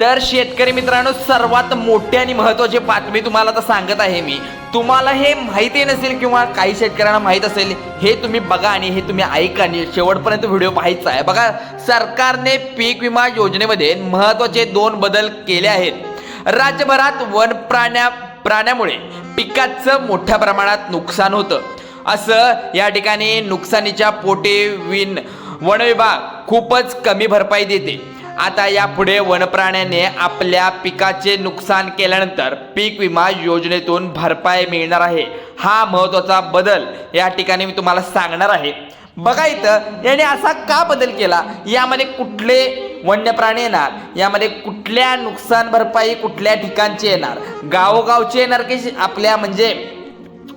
तर शेतकरी मित्रांनो सर्वात मोठी आणि महत्वाची बातमी तुम्हाला तर सांगत आहे मी. तुम्हाला हे माहिती नसेल किंवा काही शेतकऱ्यांना माहीत असेल हे तुम्ही बघा आणि हे तुम्ही ऐका. आणि शेवटपर्यंत व्हिडिओ पाहायचा आहे. बघा सरकारने पीक विमा योजनेमध्ये महत्त्वाचे दोन बदल केले आहेत. राज्यभरात वन प्राण्या प्राण्यामुळे पिकाचं मोठ्या प्रमाणात नुकसान होतं. असं या ठिकाणी नुकसानीच्या पोटे विन वन विभाग खूपच कमी भरपाई देते. आता यापुढे वनप्राण्याने आपल्या पिकाचे नुकसान केल्यानंतर पीक विमा योजनेतून भरपाई मिळणार आहे. हा महत्त्वाचा बदल या ठिकाणी मी तुम्हाला सांगणार आहे. बघा इथं याने असा का बदल केला? यामध्ये कुठले वन्य प्राणी येणार? यामध्ये कुठल्या नुकसान भरपाई कुठल्या ठिकाणचे येणार? गावोगावचे येणार की आपल्या म्हणजे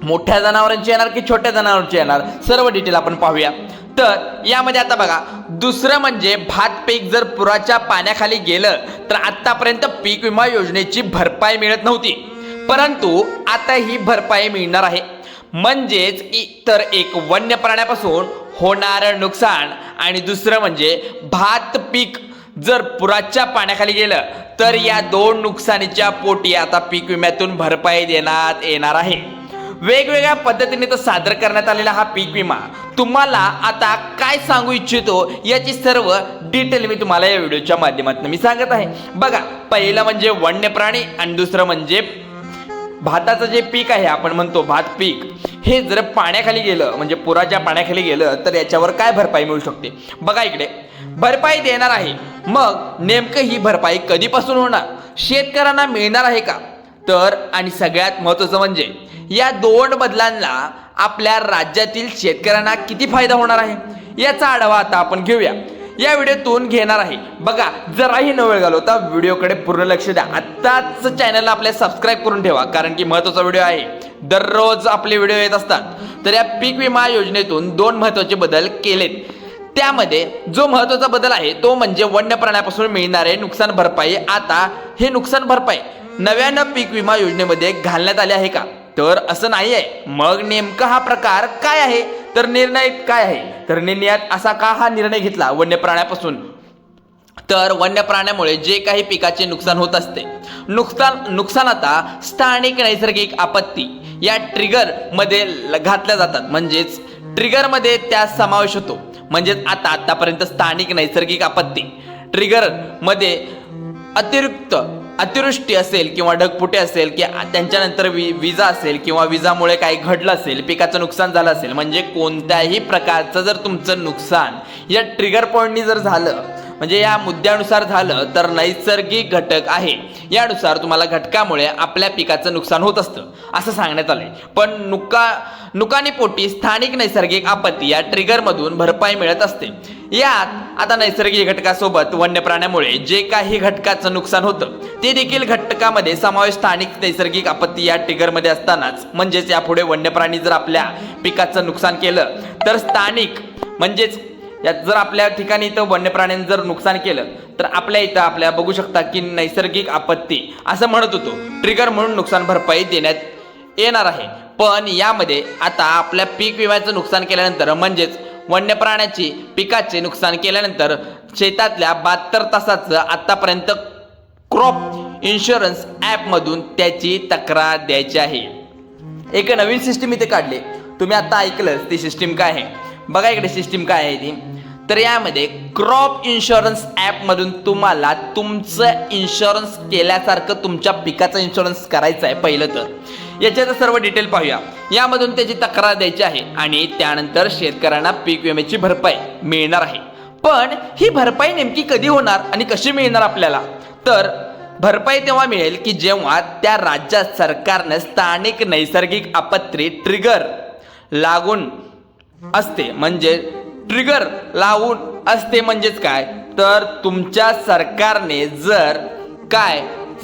मोठ्या जनावरांची येणार की छोट्या जनावरांची येणार? सर्व डिटेल आपण पाहूया. तर यामध्ये आता बघा दुसरं म्हणजे भात पीक जर पुराच्या पाण्याखाली गेलं तर आतापर्यंत पीक विमा योजनेची भरपाई मिळत नव्हती. परंतु आता ही भरपाई मिळणार आहे. म्हणजेच इतर एक वन्य प्राण्यापासून होणारं नुकसान आणि दुसरं म्हणजे भात पीक जर पुराच्या पाण्याखाली गेलं तर या दोन नुकसानीच्या पोटी आता पीक विम्यातून भरपाई देण्यात येणार आहे. वेगवेगळ्या पद्धतीने तो सादर करण्यात आलेला हा पीक विमा तुम्हाला आता काय सांगू इच्छितो याची सर्व डिटेल मी तुम्हाला या व्हिडिओच्या माध्यमातून मी सांगत आहे. बघा पहिलं म्हणजे वन्य प्राणी आणि दुसरं म्हणजे भाताचं जे पीक आहे आपण म्हणतो भात पीक हे जर पाण्याखाली गेलं म्हणजे पुराच्या पाण्याखाली गेलं तर याच्यावर काय भरपाई मिळू शकते? बघा इकडे भरपाई देणार आहे. मग नेमकं ही भरपाई कधीपासून होणार? शेतकऱ्यांना मिळणार आहे का? तर आणि सगळ्यात महत्वाचं म्हणजे या दोन बदलांना आपल्या राज्यातील शेतकऱ्यांना किती फायदा होणार आहे? याचा आढावा आता आपण घेऊया. या व्हिडिओतून घेणार आहे. बघा जराही न वेळ घालवता व्हिडिओकडे पूर्ण लक्ष द्या. आत्ताच चॅनलला आपल्या सबस्क्राईब करून ठेवा कारण की महत्त्वाचा व्हिडिओ आहे. दररोज आपले व्हिडिओ येत असतात. तर या पीक विमा योजनेतून दोन महत्त्वाचे बदल केलेत. त्यामध्ये जो महत्त्वाचा बदल आहे तो म्हणजे वन्य प्राण्यापासून मिळणारे नुकसान भरपाई. आता हे नुकसान भरपाई नव्यानं पीक विमा योजनेमध्ये घालण्यात आले आहे का? तर असं नाही आहे मग नेमका हा प्रकार काय आहे? तर निर्णय काय आहे? तर निर्णयात असा का हा निर्णय घेतला? वन्य प्राण्यापासून तर वन्य प्राण्यामुळे जे काही पिकाचे नुकसान होत असते. नुकसान नुकसान आता स्थानिक नैसर्गिक आपत्ती या ट्रिगरमध्ये ल- घातल्या जातात. म्हणजेच ट्रिगरमध्ये त्या समावेश होतो. म्हणजेच आता आतापर्यंत स्थानिक नैसर्गिक आपत्ती. ट्रिगरमध्ये अतिरिक्त अतिवृष्टी असेल किंवा ढगफुटे असेल की त्यांच्यानंतर वि विजा असेल किंवा विजामुळे काही घडलं असेल पिकाचं नुकसान झालं असेल म्हणजे कोणत्याही प्रकारचं जर तुमचं नुकसान या ट्रिगर पॉईंटनी जर झालं म्हणजे या मुद्द्यानुसार झालं तर नैसर्गिक घटक आहे. यानुसार तुम्हाला घटकामुळे आपल्या पिकाचं नुकसान होत असतं असं सांगण्यात आलंय. पण नुका नुकानीपोटी स्थानिक नैसर्गिक आपत्ती या ट्रिगरमधून भरपाई मिळत असते. यात आता नैसर्गिक घटकासोबत वन्य प्राण्यामुळे जे काही घटकाचं नुकसान होतं ते देखील घटकामध्ये समावेश स्थानिक नैसर्गिक आपत्ती या ट्रिगरमध्ये असतानाच म्हणजेच यापुढे वन्य प्राणी जर आपल्या पिकाचं नुकसान केलं तर स्थानिक म्हणजेच यात जर आपल्या ठिकाणी इथं वन्य प्राण्यांनी जर नुकसान केलं तर आपल्या इथं आपल्या बघू शकता की नैसर्गिक आपत्ती असं म्हणत होतो. ट्रिगर म्हणून नुकसान भरपाई देण्यात येणार आहे. पण यामध्ये आता आपल्या पीक विम्याचं नुकसान केल्यानंतर म्हणजेच वन्य प्राण्याची पिकाचे नुकसान केल्यानंतर शेतातल्या बहात्तर तासाचं आतापर्यंत क्रॉप इन्शुरन्स ॲपमधून त्याची तक्रार द्यायची आहे. एक नवीन सिस्टीम इथे काढली. तुम्ही आता ऐकलंच ती सिस्टीम काय आहे? बघा इकडे सिस्टीम काय आहे ती. तर यामध्ये क्रॉप इन्शुरन्स ॲपमधून तुम्हाला तुमचं इन्शुरन्स केल्यासारखं तुमच्या पिकाचं इन्शुरन्स करायचं आहे पहिलं तर. याच्याचं सर्व डिटेल पाहूया. यामधून त्याची तक्रार द्यायची आहे आणि त्यानंतर शेतकऱ्यांना पीक विम्याची भरपाई मिळणार आहे. पण ही भरपाई नेमकी कधी होणार आणि कशी मिळणार आपल्याला? तर भरपाई तेव्हा मिळेल की जेव्हा त्या राज्यात सरकारनं स्थानिक नैसर्गिक आपत्ती ट्रिगर लागून असते. म्हणजे ट्रिगर लावून असते म्हणजेच काय? तर तुमच्या सरकारने जर काय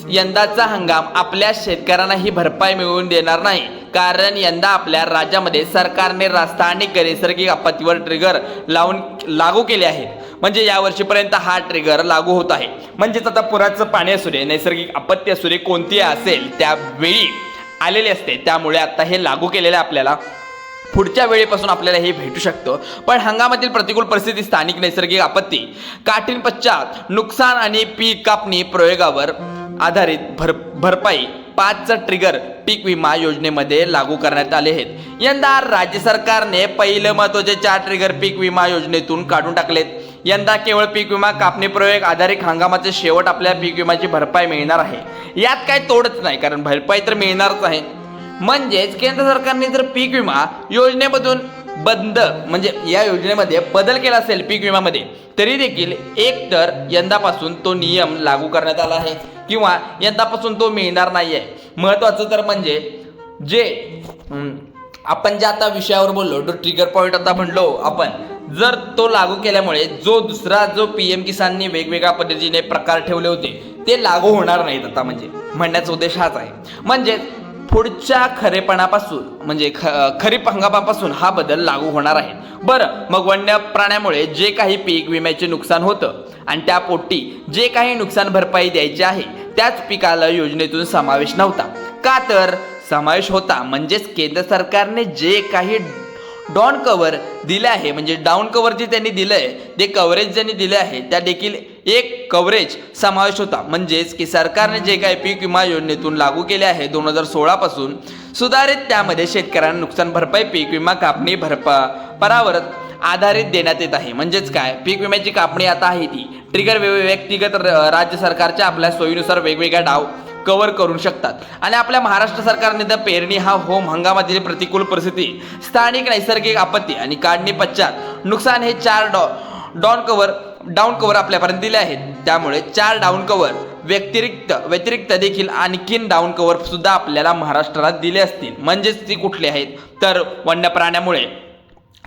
यंदाचा हंगाम आपल्या शेतकऱ्यांना ही भरपाई मिळवून देणार नाही कारण यंदा आपल्या राज्यामध्ये सरकारने रा- आणि नैसर्गिक आपत्तीवर ट्रिगर लावून लागू केले आहेत. म्हणजे या वर्षीपर्यंत हा ट्रिगर लागू होत आहे. म्हणजेच आता पुराचं पाणी असू दे नैसर्गिक आपत्ती असू दे कोणती असेल त्यावेळी आलेली असते. त्यामुळे आता हे लागू केलेलं आपल्याला. पुढच्या वेळेपासून आपल्याला हे भेटू शकतं. पण हंगामातील प्रतिकूल परिस्थिती स्थानिक नैसर्गिक आपत्ती काठीण पश्चात नुकसान आणि पीक कापणी प्रयोगावर आधारित भर भरपाई पाचचा ट्रिगर पीक विमा योजनेमध्ये लागू करण्यात आले आहेत. यंदा राज्य सरकारने पहिलं महत्त्वाचे चार ट्रिगर पीक विमा योजनेतून काढून टाकलेत. यंदा केवळ पीक विमा कापणी प्रयोग आधारित हंगामाचे शेवट आपल्या पीक विम्याची भरपाई मिळणार आहे. यात काय तोडच नाही कारण भरपाई तर मिळणारच आहे. म्हणजेच केंद्र सरकारने जर पीक विमा योजनेमधून बंद म्हणजे या योजनेमध्ये बदल केला असेल पीक विम्यामध्ये तरी देखील एक तर यंदापासून तो नियम लागू करण्यात आला आहे किंवा यंदापासून तो मिळणार नाही आहे महत्त्वाचं तर म्हणजे जे आपण ज्या आता विषयावर बोललो तो ट्रिगर पॉईंट आता म्हणलो आपण जर तो लागू केल्यामुळे जो दुसरा जो पी एम किसाननी वेगवेगळ्या पद्धतीने प्रकार ठेवले होते ते लागू होणार नाहीत आता म्हणजे. म्हणण्याचा उद्देश हाच आहे. म्हणजेच पुढच्या खरेपणापासून म्हणजे ख खरीप हंगामापासून हा बदल लागू होणार आहे. बरं मग वन्य प्राण्यामुळे जे काही पीक विम्याचे नुकसान होतं आणि त्या पोटी जे काही नुकसान भरपाई द्यायची आहे त्याच पिकाला योजनेतून समावेश नव्हता. का तर समावेश होता म्हणजेच केंद्र सरकारने जे काही डॉन कव्हर दिले आहे. म्हणजे डाऊन कव्हर जे त्यांनी दिलं आहे ते कव्हरेज ज्यांनी दिले आहे त्या देखील एक कव्हरेज समावेश होता. म्हणजेच की सरकारने जे काही पीक विमा योजनेतून लागू केले आहे दोन हजार सोळापासून सुधारित त्यामध्ये शेतकऱ्यांना नुकसान भरपाई पीक विमा कापणी भरपा परावर आधारित देण्यात येत आहे. म्हणजेच काय? पीक विम्याची कापणी आता आहे ती. ट्रिगर व्यक्तिगत र- राज्य सरकारच्या आपल्या सोयीनुसार वेगवेगळ्या डाव कव्हर करू शकतात. आणि आपल्या महाराष्ट्र सरकारने तर पेरणी हा होम हंगामातील प्रतिकूल परिस्थिती स्थानिक नैसर्गिक आपत्ती आणि काढणी पश्चात नुकसान हे चार डॉ डॉन कव्हर डाऊन कव्हर आपल्यापर्यंत दिले आहेत. त्यामुळे चार डाऊन कव्हर व्यतिरिक्त व्यतिरिक्त देखील आणखीन डाऊन कव्हर सुद्धा आपल्याला महाराष्ट्रात दिले असतील. म्हणजेच ती कुठली आहेत? तर वन्य प्राण्यामुळे.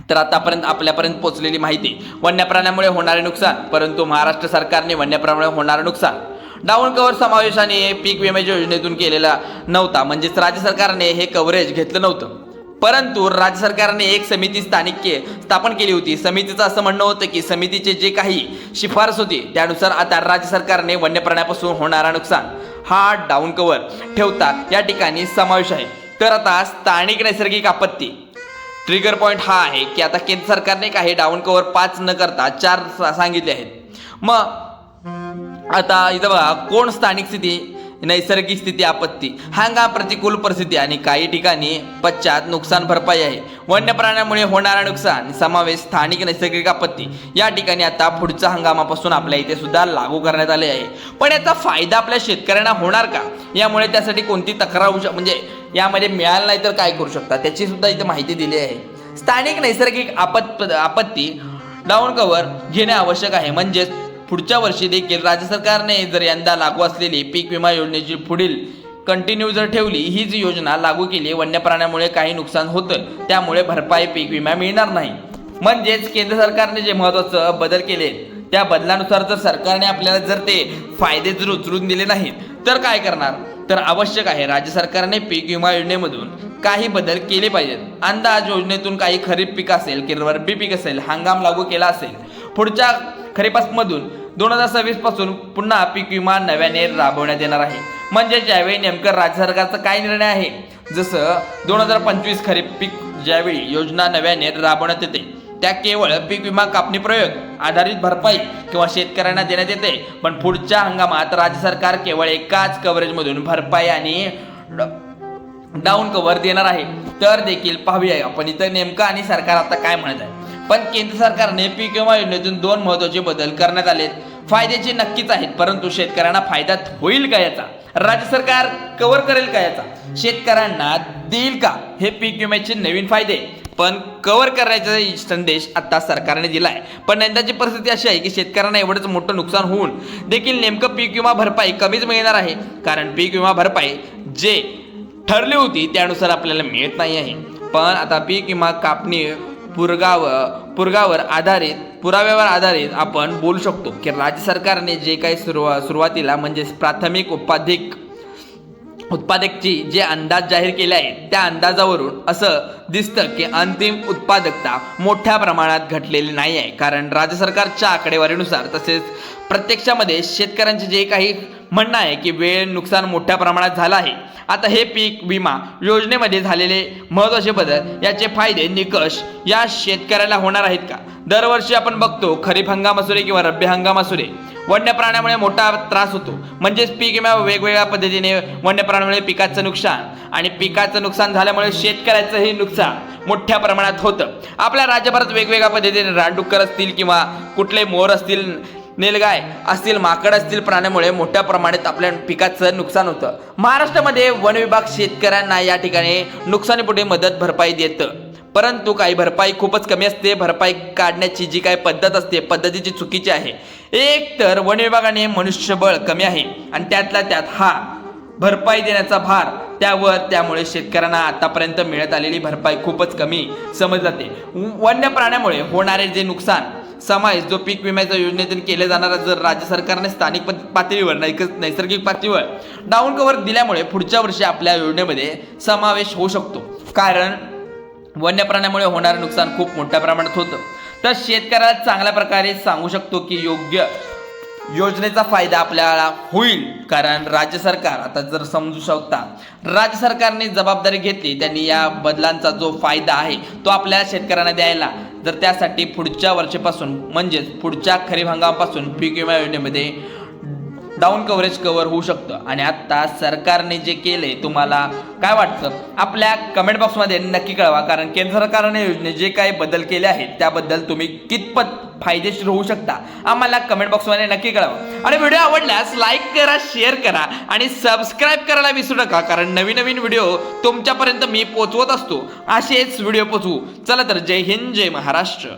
तर आतापर्यंत आपल्यापर्यंत पोहोचलेली माहिती वन्य प्राण्यामुळे होणारे नुकसान परंतु महाराष्ट्र सरकारने वन्य प्राण्यामुळे होणारे नुकसान डाऊन कव्हर समावेशाने पीक विम्याच्या योजनेतून केलेला नव्हता. म्हणजेच राज्य सरकारने हे कव्हरेज घेतलं नव्हतं. परंतु राज्य सरकारने एक समिती स्थानिक के स्थापन केली होती. समितीचं असं म्हणणं होतं की समितीचे जे काही शिफारस होती त्यानुसार आता राज्य सरकारने वन्य प्राण्यापासून होणारा नुकसान हा डाऊन कव्हर ठेवता या ठिकाणी समावेश आहे. तर आता स्थानिक नैसर्गिक आपत्ती. ट्रिगर पॉईंट हा आहे की आता केंद्र सरकारने काही डाऊन कव्हर पाच न करता चार सांगितले आहेत. मग आता इथं बघा कोण स्थानिक स्थिती नैसर्गिक स्थिती आपत्ती. हंगाम प्रतिकूल परिस्थिती आणि काही ठिकाणी पश्चात नुकसान भरपाई आहे. वन्य प्राण्यामुळे होणारा नुकसान समावेश स्थानिक नैसर्गिक आपत्ती. या ठिकाणी आता पुढच्या हंगामापासून आपल्या इथे सुद्धा लागू करण्यात आले आहे. पण याचा फायदा आपल्या शेतकऱ्यांना होणार का? यामुळे त्यासाठी कोणती तक्रार होऊ शक म्हणजे यामध्ये मिळालं नाही तर काय करू शकता? त्याची सुद्धा इथे माहिती दिली आहे. स्थानिक नैसर्गिक आपत आपत्ती डाऊन कव्हर घेणे आवश्यक आहे. म्हणजेच पुढच्या वर्षी देखील राज्य सरकारने जर यंदा लागू असलेली पीक विमा योजनेची पुढील कंटिन्यू जर ठेवली हीच योजना लागू केली वन्य प्राण्यामुळे काही नुकसान होतं त्यामुळे भरपाई पीक विमा मिळणार नाही. म्हणजेच केंद्र सरकारने जे महत्वाचं बदल केले त्या बदलानुसार जर सरकारने आपल्याला जर ते फायदे जर उचलून दिले नाहीत तर काय करणार? तर आवश्यक आहे राज्य सरकारने पीक विमा योजनेमधून काही बदल केले पाहिजेत. अंदाज योजनेतून काही खरीप पीक असेल किंवा रब्बी पीक असेल हंगाम लागू केला असेल पुढच्या खरीपासमधून दोन हजार सव्वीसपासून पुन्हा पीक विमा नव्याने राबवण्यात येणार आहे. म्हणजे ज्यावेळी नेमकं राज्य सरकारचा काय निर्णय आहे जसं दोन हजार पंचवीस खरीप पीक ज्यावेळी योजना नव्याने राबवण्यात येते त्या केवळ पीक विमा कापणी प्रयोग आधारित भरपाई किंवा शेतकऱ्यांना देण्यात येते पण पुढच्या हंगामात राज्य सरकार केवळ एकाच कव्हरेजमधून भरपाई आणि डाऊन कव्हर देणार आहे. तर देखील पाहूया आपण इथं नेमकं आणि सरकार आता काय म्हणत आहे. पण केंद्र सरकारने पीक विमा योजनेतून दोन महत्त्वाचे बदल करण्यात आलेत फायद्याचे नक्कीच आहेत परंतु शेतकऱ्यांना फायदा होईल का याचा? राज्य सरकार कव्हर करेल का याचा? शेतकऱ्यांना देईल का हे पीक विम्याचे नवीन फायदे? पण कव्हर करायचा संदेश आता सरकारने दिलाय. पण यंदाची परिस्थिती अशी आहे की शेतकऱ्यांना एवढंच मोठं नुकसान होऊन देखील नेमकं पीक विमा भरपाई कमीच मिळणार आहे. कारण पीक विमा भरपाई जे ठरली होती त्यानुसार आपल्याला मिळत नाही आहे. पण आता पीक विमा कापणी पुरगाव पुरगावर आधारित पुराव्यावर आधारित आपण बोलू शकतो की राज्य सरकारने जे काही सुरुवा सुरुवातीला म्हणजेच प्राथमिक उपाधिक उत्पादकची जे अंदाज जाहीर केले आहेत त्या अंदाजावरून असं दिसतं की अंतिम उत्पादकता मोठ्या प्रमाणात घटलेली नाही आहे. कारण राज्य सरकारच्या आकडेवारीनुसार तसेच प्रत्यक्षामध्ये शेतकऱ्यांचे जे काही म्हणणं आहे की वेळ नुकसान मोठ्या प्रमाणात झालं आहे. आता हे पीक विमा योजनेमध्ये झालेले महत्त्वाचे बदल याचे फायदे निकष या शेतकऱ्याला होणार आहेत का? दरवर्षी आपण बघतो खरीप हंगाम असू दे किंवा रब्बी हंगाम असू दे वन्य प्राण्यामुळे मोठा त्रास होतो. म्हणजेच पीक विमा वेगवेगळ्या पद्धतीने वन्य प्राण्यामुळे पिकाचं नुकसान आणि पिकाचं नुकसान झाल्यामुळे शेतकऱ्याचंही नुकसान मोठ्या प्रमाणात होतं. आपल्या राज्यभरात वेगवेगळ्या पद्धतीने रानडुक्कर असतील किंवा कुठले मोर असतील निलगाय असतील माकड असतील प्राण्यामुळे मोठ्या प्रमाणात आपल्या पिकाचं नुकसान होतं. महाराष्ट्रामध्ये वन विभाग शेतकऱ्यांना या ठिकाणी नुकसानीपुढे मदत भरपाई देतं. परंतु काही भरपाई खूपच कमी असते. भरपाई काढण्याची जी काही पद्धत असते पद्धतीची चुकीची आहे. एक तर वन विभागाने मनुष्यबळ कमी आहे आणि त्यातला त्यात हा भरपाई देण्याचा भार त्यावर त्यामुळे शेतकऱ्यांना आतापर्यंत मिळत आलेली भरपाई खूपच कमी समज जाते. वन्य प्राण्यामुळे होणारे जे नुकसान समावेश जो पीक विम्याच्या योजनेतून केल्या जाणारा जर राज्य सरकारने स्थानिक पातळीवर नैसर्गिक पातळीवर डाऊन कव्हर दिल्यामुळे पुढच्या वर्षी आपल्या योजनेमध्ये समावेश होऊ शकतो. कारण वन्य प्राण्यामुळे होणारं नुकसान खूप मोठ्या प्रमाणात होतं. तर शेतकऱ्याला चांगल्या प्रकारे सांगू शकतो की योग्य योजनेचा फायदा आपल्याला होईल. कारण राज्य सरकार आता जर समजू शकता राज्य सरकारने जबाबदारी घेतली त्यांनी या बदलांचा जो फायदा आहे तो आपल्या शेतकऱ्यांना द्यायला. जर त्यासाठी पुढच्या वर्षीपासून म्हणजेच पुढच्या खरीप हंगामापासून पीक विमा योजनेमध्ये डाऊन कव्हरेज कव्हर होऊ शकतं. आणि आता सरकारने जे केले तुम्हाला काय वाटतं? आपल्या कमेंट बॉक्समध्ये नक्की कळवा कारण केंद्र सरकारने योजने जे काही बदल केले आहेत त्याबद्दल तुम्ही कितपत फायदेशीर होऊ शकता आम्हाला कमेंट बॉक्समध्ये नक्की कळवा. आणि व्हिडिओ आवडल्यास लाईक करा शेअर करा आणि सबस्क्राईब करायला विसरू नका कारण नवीन नवीन व्हिडिओ तुमच्यापर्यंत मी पोचवत असतो. असेच व्हिडिओ पोचवू चला तर जय हिंद जय महाराष्ट्र.